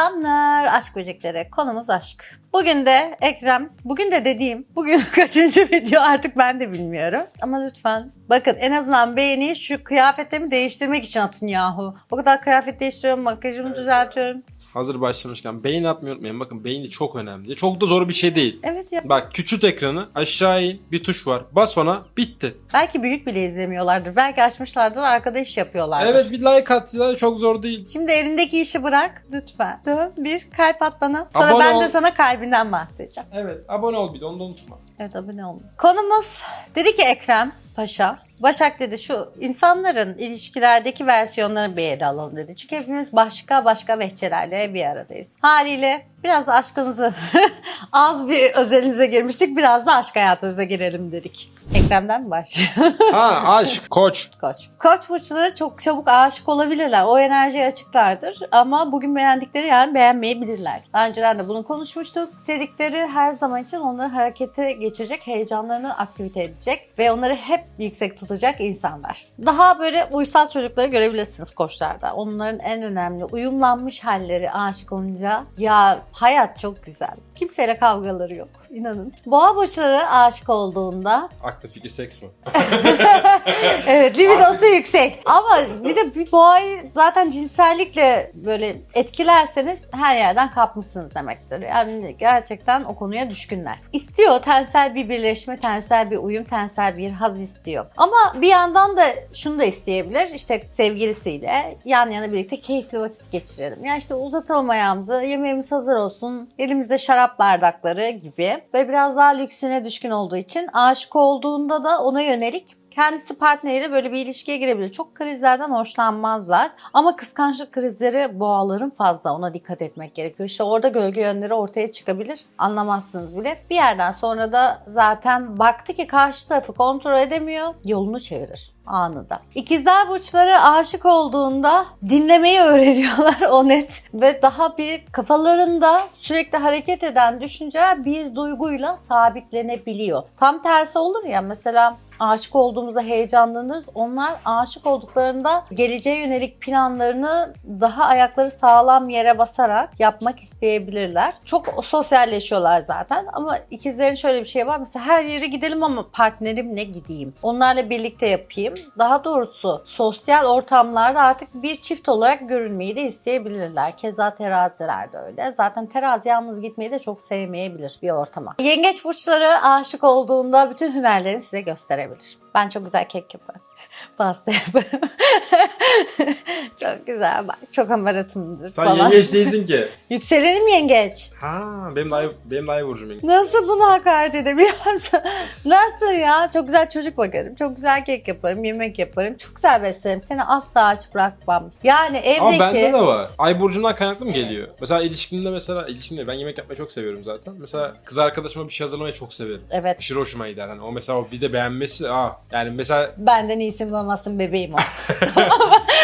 Selamlar aşk böcekleri. Konumuz aşk. Bugün de Ekrem, bugün de dediğim, bugün kaçıncı video artık ben de bilmiyorum. Ama lütfen bakın en azından beğeni şu kıyafetlerimi değiştirmek için atın yahu. O kadar kıyafet değiştiriyorum, makyajımı düzeltiyorum. Hazır başlamışken beğeni atmayı unutmayın. Bakın beğeni çok önemli. Çok da zor bir şey değil. Evet ya. Bak küçült ekranı aşağı in bir tuş var. Bas ona bitti. Belki büyük bile izlemiyorlardır. Belki açmışlardır arkada iş yapıyorlardır. Evet bir like at ya çok zor değil. Şimdi elindeki işi bırak lütfen. Dön bir kalp at bana. Sonra Abone ben ol. de sana kalbinden bahsedeceğim. Evet abone ol bir de onu da unutma. Evet abone olun. Konumuz dedi ki Ekrem Paşa. Başak dedi şu insanların ilişkilerdeki versiyonlarını bir ele alalım dedi. Çünkü hepimiz başka başka vehçelerle bir aradayız. Haliyle biraz da aşkınızı az bir özelinize girmiştik. Biraz da aşk hayatınıza girelim dedik. Ekrem'den mi başlayalım? Ha aşk koç. Koç. Koç burçları çok çabuk aşık olabilirler. O enerjiyi açıklardır. Ama bugün beğendikleri yani beğenmeyebilirler. Daha önceden de bunu konuşmuştuk. Sevdikleri her zaman için onları harekete geçirecek, heyecanlarını aktivite edecek ve onları hep yüksek tutacak insanlar. Daha böyle uysal çocukları görebilirsiniz koçlarda. Onların en önemli uyumlanmış halleri aşık olunca ya hayat çok güzel. Kimseyle kavgaları yok. İnanın. Boğa burçları aşık olduğunda Aklı fikir seks mi? evet libidosu yüksek. Ama bir de bir boğayı zaten cinsellikle böyle etkilerseniz her yerden kapmışsınız demektir. Yani gerçekten o konuya düşkünler. İstiyor tensel bir birleşme, tensel bir uyum, tensel bir haz istiyor. Ama bir yandan da şunu da isteyebilir. İşte sevgilisiyle yan yana birlikte keyifli vakit geçirelim. Ya işte uzatalım ayağımızı, yemeğimiz hazır olsun, elimizde şarap bardakları gibi. Ve biraz daha lüksüne düşkün olduğu için aşık olduğunda da ona yönelik kendisi partneriyle böyle bir ilişkiye girebilir. Çok krizlerden hoşlanmazlar. Ama kıskançlık krizleri boğaların fazla. Ona dikkat etmek gerekiyor. İşte orada gölge yönleri ortaya çıkabilir. Anlamazsınız bile. Bir yerden sonra da zaten baktı ki karşı tarafı kontrol edemiyor. Yolunu çevirir anında. İkizler burçları aşık olduğunda dinlemeyi öğreniyorlar o net ve daha bir kafalarında sürekli hareket eden düşünceler bir duyguyla sabitlenebiliyor. Tam tersi olur ya mesela aşık olduğumuzda heyecanlanırız. Onlar aşık olduklarında geleceğe yönelik planlarını daha ayakları sağlam yere basarak yapmak isteyebilirler. Çok sosyalleşiyorlar zaten ama ikizlerin şöyle bir şey var. Mesela her yere gidelim ama partnerimle gideyim. Onlarla birlikte yapayım. Daha doğrusu sosyal ortamlarda artık bir çift olarak görünmeyi de isteyebilirler. Keza teraziler de öyle. Zaten terazi yalnız gitmeyi de çok sevmeyebilir bir ortama. Yengeç burçları aşık olduğunda bütün hünerlerini size gösterebilir. It's. Ben çok güzel kek yaparım. Pasta yaparım. çok güzel bak. Çok amaratımdır Sen falan. yengeç değilsin ki. Yükselenim yengeç. Ha benim dayı, benim dayı burcum yengeç. Nasıl bunu hakaret edebiliyorsun? Nasıl ya? Çok güzel çocuk bakarım. Çok güzel kek yaparım. Yemek yaparım. Çok güzel beslerim. Seni asla aç bırakmam. Yani evdeki... Ama bende de var. Ay burcumdan kaynaklı mı geliyor? Mesela ilişkimde mesela ilişkimde ben yemek yapmayı çok seviyorum zaten. Mesela kız arkadaşıma bir şey hazırlamayı çok severim. Evet. Aşırı hoşuma gider. Hani o mesela o bir de beğenmesi ah yani mesela Benden iyisini bulamazsın bebeğim o.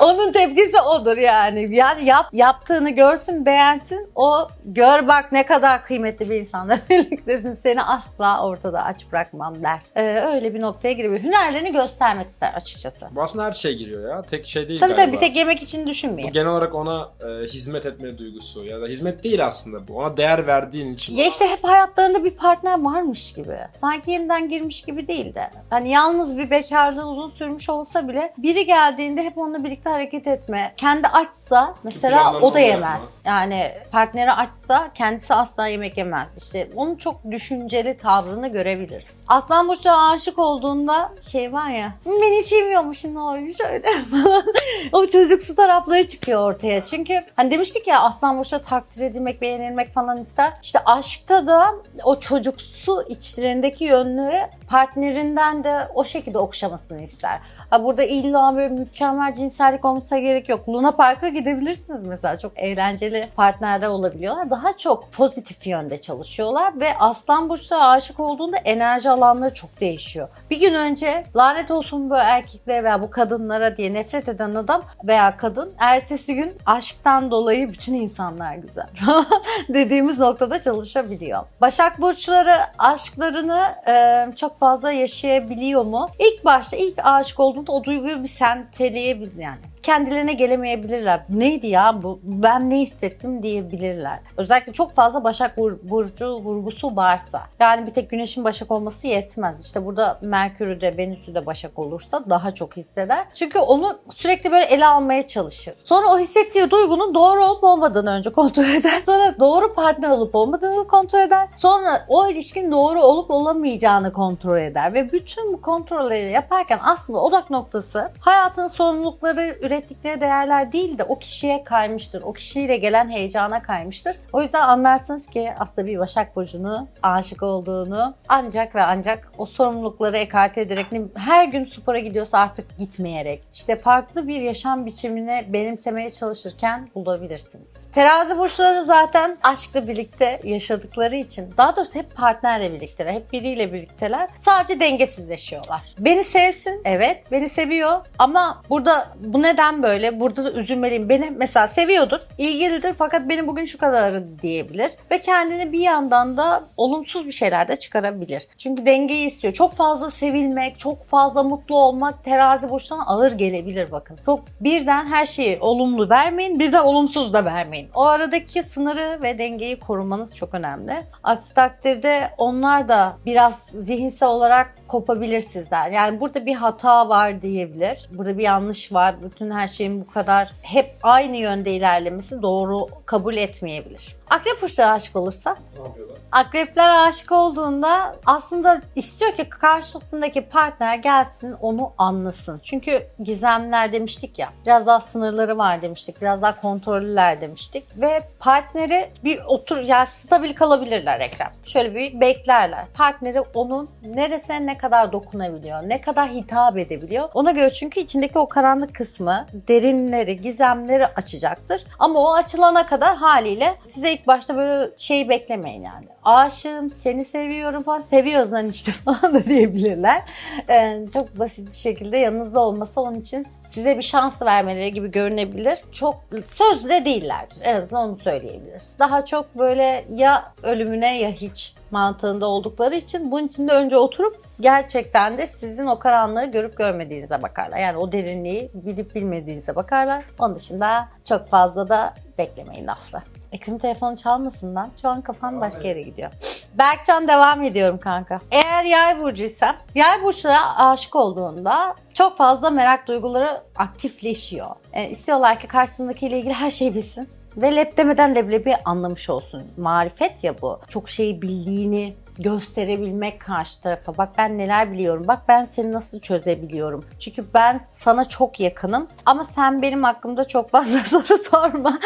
Onun tepkisi odur yani. Yani yap, yaptığını görsün, beğensin. O gör bak ne kadar kıymetli bir insanla birliktesin. Seni asla ortada aç bırakmam der. Ee, öyle bir noktaya giriyor. Hünerlerini göstermek ister açıkçası. bu aslında her şey giriyor ya. Tek şey değil Tabii galiba. tabii bir tek yemek için Bu düşünmeyin. genel olarak ona e, hizmet etme duygusu ya da hizmet değil aslında bu. Ona değer verdiğin için. Ya işte hep hayatlarında bir partner varmış gibi. Sanki yeniden girmiş gibi değil de. Hani yalnız bir bekarlığı uzun sürmüş olsa bile biri geldiğinde hep onunla birlikte hareket etme. Kendi açsa mesela o da yemez. Yani partneri açsa kendisi asla yemek yemez. İşte onun çok düşünceli tavrını görebiliriz. Aslan Burç'a aşık olduğunda şey var ya ben hiç yemiyormuşum ne olmuş şöyle falan. o çocuksu tarafları çıkıyor ortaya. Çünkü hani demiştik ya Aslan Burç'a takdir edilmek, beğenilmek falan ister. İşte aşkta da o çocuksu içlerindeki yönleri partnerinden de o şekilde okşamasını ister. Burada illa böyle mükemmel cinsellik olmasa gerek yok. Luna Park'a gidebilirsiniz mesela. Çok eğlenceli partnerler olabiliyorlar. Daha çok pozitif yönde çalışıyorlar ve Aslan Burç'ta aşık olduğunda enerji alanları çok değişiyor. Bir gün önce lanet olsun bu erkeklere veya bu kadınlara diye nefret eden adam veya kadın ertesi gün aşktan dolayı bütün insanlar güzel dediğimiz noktada çalışabiliyor. Başak Burçları aşklarını e, çok fazla yaşayabiliyor mu? İlk başta ilk aşık olduğunda o duyguyu bir senteleyebilir yani kendilerine gelemeyebilirler. Neydi ya bu? Ben ne hissettim diyebilirler. Özellikle çok fazla Başak Bur- Burcu vurgusu varsa. Yani bir tek Güneş'in Başak olması yetmez. İşte burada Merkür'ü de Venüs'ü de Başak olursa daha çok hisseder. Çünkü onu sürekli böyle ele almaya çalışır. Sonra o hissettiği duygunun doğru olup olmadığını önce kontrol eder. Sonra doğru partner olup olmadığını kontrol eder. Sonra o ilişkinin doğru olup olamayacağını kontrol eder. Ve bütün bu kontrolleri yaparken aslında odak noktası hayatın sorumlulukları, ürettikleri değerler değil de o kişiye kaymıştır. O kişiyle gelen heyecana kaymıştır. O yüzden anlarsınız ki aslında bir Başak Burcu'nu aşık olduğunu ancak ve ancak o sorumlulukları ekarte ederek her gün spora gidiyorsa artık gitmeyerek işte farklı bir yaşam biçimine benimsemeye çalışırken bulabilirsiniz. Terazi burçları zaten aşkla birlikte yaşadıkları için daha doğrusu hep partnerle birlikteler, hep biriyle birlikteler. Sadece dengesizleşiyorlar. Beni sevsin, evet beni seviyor ama burada bu neden böyle? Burada da üzülmeliyim. Beni mesela seviyordur, ilgilidir fakat beni bugün şu kadarı diyebilir ve kendini bir yandan da olumsuz bir şeyler de çıkarabilir. Çünkü dengeyi istiyor. Çok fazla sevilmek, çok fazla mutlu olmak terazi burçlarına ağır gelebilir bakın. Çok birden her şeyi olumlu vermeyin, birden olumsuz da vermeyin. O aradaki sınırı ve dengeyi korumanız çok önemli. Aksi takdirde onlar da biraz zihinsel olarak kopabilir sizden. Yani burada bir hata var diyebilir. Burada bir yanlış var. Bütün her şeyin bu kadar hep aynı yönde ilerlemesi doğru kabul etmeyebilir. Akrep burçları aşık olursa Ne yapıyorlar? Akrepler aşık olduğunda aslında istiyor ki karşısındaki partner gelsin onu anlasın. Çünkü gizemler demiştik ya biraz daha sınırları var demiştik. Biraz daha kontrollüler demiştik. Ve partneri bir otur yani stabil kalabilirler Ekrem. Şöyle bir beklerler. Partneri onun neresine ne kadar dokunabiliyor, ne kadar hitap edebiliyor. Ona göre çünkü içindeki o karanlık kısmı, derinleri, gizemleri açacaktır. Ama o açılana kadar haliyle size ilk başta böyle şey beklemeyin yani. Aşığım, seni seviyorum falan. Seviyoruz lan işte falan da diyebilirler. Ee, çok basit bir şekilde yanınızda olması onun için size bir şans vermeleri gibi görünebilir. Çok sözlü de değillerdir. En azından onu söyleyebiliriz. Daha çok böyle ya ölümüne ya hiç mantığında oldukları için bunun için de önce oturup gerçekten de sizin o karanlığı görüp görmediğinize bakarlar. Yani o derinliği bilip bilmediğinize bakarlar. Onun dışında çok fazla da beklemeyin lafla. Ekrem telefonu çalmasından şu an kafam başka yere gidiyor. Berkcan devam ediyorum kanka. Eğer yay burcuysam, yay burçlara aşık olduğunda çok fazla merak duyguları aktifleşiyor. E, istiyorlar ki karşısındakiyle ilgili her şeyi bilsin. Ve lep demeden leblebi anlamış olsun. Marifet ya bu. Çok şeyi bildiğini gösterebilmek karşı tarafa. Bak ben neler biliyorum. Bak ben seni nasıl çözebiliyorum. Çünkü ben sana çok yakınım. Ama sen benim hakkımda çok fazla soru sorma.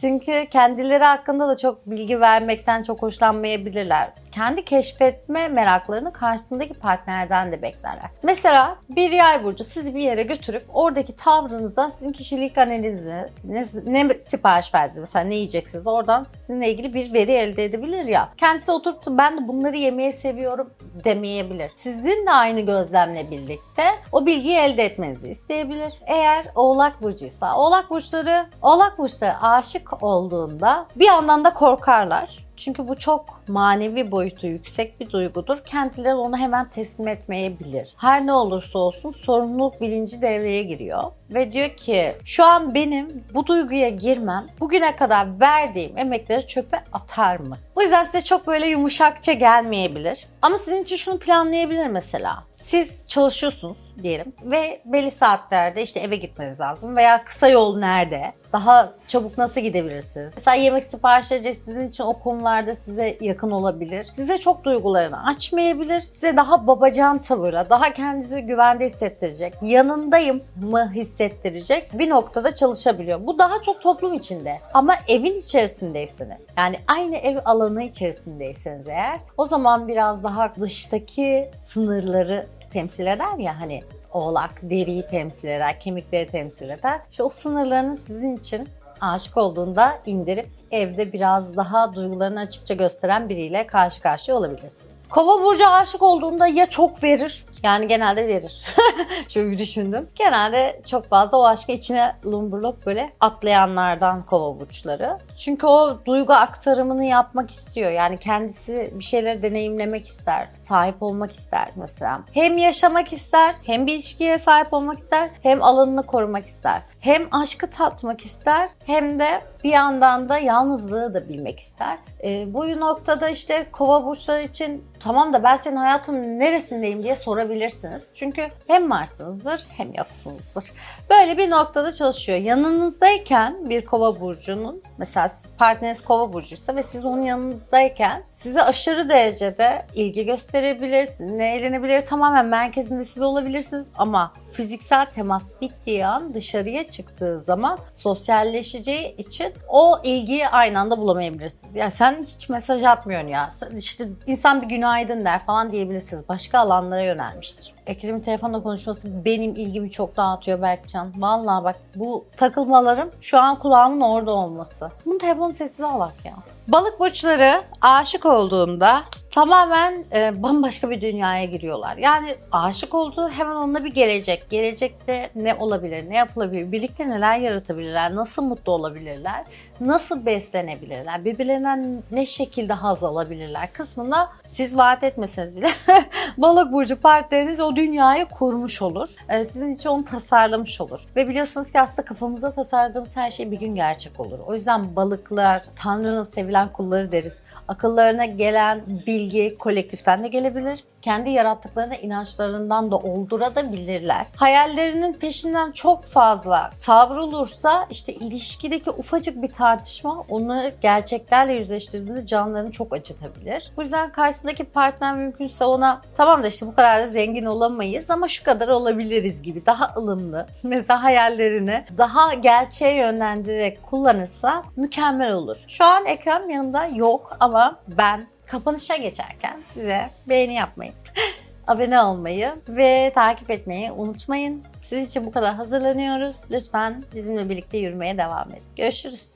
Çünkü kendileri hakkında da çok bilgi vermekten çok hoşlanmayabilirler. Kendi keşfetme meraklarını karşısındaki partnerden de beklerler. Mesela bir yay burcu sizi bir yere götürüp oradaki tavrınıza sizin kişilik analizi, ne, ne sipariş verdiniz mesela ne yiyeceksiniz oradan sizinle ilgili bir veri elde edebilir ya. Kendisi oturup da ben de bunları yemeyi seviyorum demeyebilir. Sizin de aynı gözlemle birlikte o bilgiyi elde etmenizi isteyebilir. Eğer Oğlak Burcuysa, Oğlak Burçları, Oğlak Burçları aşık olduğunda bir yandan da korkarlar. Çünkü bu çok manevi boyutu yüksek bir duygudur. Kendileri onu hemen teslim etmeyebilir. Her ne olursa olsun sorumluluk bilinci devreye giriyor. Ve diyor ki şu an benim bu duyguya girmem bugüne kadar verdiğim emekleri çöpe atar mı? O yüzden size çok böyle yumuşakça gelmeyebilir. Ama sizin için şunu planlayabilir mesela. Siz çalışıyorsunuz diyelim ve belli saatlerde işte eve gitmeniz lazım veya kısa yol nerede? Daha çabuk nasıl gidebilirsiniz? Mesela yemek sipariş edecek sizin için o konularda size yakın olabilir. Size çok duygularını açmayabilir. Size daha babacan tavırla, daha kendinizi güvende hissettirecek, yanındayım mı hissettirecek bir noktada çalışabiliyor. Bu daha çok toplum içinde. Ama evin içerisindeyseniz, yani aynı ev alanı içerisindeyseniz eğer, o zaman biraz daha dıştaki sınırları temsil eder ya hani oğlak deriyi temsil eder, kemikleri temsil eder. İşte o sınırlarını sizin için aşık olduğunda indirip evde biraz daha duygularını açıkça gösteren biriyle karşı karşıya olabilirsiniz. Kova burcu aşık olduğunda ya çok verir Yani genelde verir. Şöyle bir düşündüm. Genelde çok fazla o aşkı içine lumburlop böyle atlayanlardan kova burçları. Çünkü o duygu aktarımını yapmak istiyor. Yani kendisi bir şeyleri deneyimlemek ister. Sahip olmak ister mesela. Hem yaşamak ister, hem bir ilişkiye sahip olmak ister, hem alanını korumak ister. Hem aşkı tatmak ister, hem de bir yandan da yalnızlığı da bilmek ister. Ee, bu noktada işte kova burçları için tamam da ben senin hayatının neresindeyim diye sorabilirsiniz. Çünkü hem varsınızdır hem yoksunuzdur. Böyle bir noktada çalışıyor. Yanınızdayken bir kova burcunun mesela partneriniz kova burcuysa ve siz onun yanındayken size aşırı derecede ilgi gösterebilir, sizinle eğlenebilir. Tamamen merkezinde siz olabilirsiniz ama fiziksel temas bittiği an dışarıya çıktığı zaman sosyalleşeceği için o ilgiyi aynı anda bulamayabilirsiniz. Yani sen hiç mesaj atmıyorsun ya. İşte insan bir günaydın der falan diyebilirsiniz. Başka alanlara yönelmiştir. Ekrem'in telefonla konuşması benim ilgimi çok dağıtıyor Berkcan. Vallahi bak bu takılmalarım şu an kulağımın orada olması. Bunun telefonu sessiz alak ya. Balık burçları aşık olduğunda tamamen e, bambaşka bir dünyaya giriyorlar. Yani aşık olduğu hemen onunla bir gelecek. Gelecekte ne olabilir, ne yapılabilir, birlikte neler yaratabilirler, nasıl mutlu olabilirler, nasıl beslenebilirler, birbirlerinden ne şekilde haz alabilirler kısmında siz vaat etmeseniz bile balık burcu partneriniz o dünyayı kurmuş olur. E, sizin için onu tasarlamış olur. Ve biliyorsunuz ki aslında kafamızda tasarladığımız her şey bir gün gerçek olur. O yüzden balıklar, Tanrı'nın sevilen kulları deriz. Akıllarına gelen bilgi kolektiften de gelebilir. Kendi yarattıklarına inançlarından da oldurabilirler. Hayallerinin peşinden çok fazla savrulursa işte ilişkideki ufacık bir tartışma onları gerçeklerle yüzleştirdiğinde canlarını çok acıtabilir. Bu yüzden karşısındaki partner mümkünse ona tamam da işte bu kadar da zengin olamayız ama şu kadar olabiliriz gibi daha ılımlı. Mesela hayallerini daha gerçeğe yönlendirerek kullanırsa mükemmel olur. Şu an ekran yanımda yok ama ben kapanışa geçerken size beğeni yapmayı, abone olmayı ve takip etmeyi unutmayın. Siz için bu kadar hazırlanıyoruz. Lütfen bizimle birlikte yürümeye devam edin. Görüşürüz.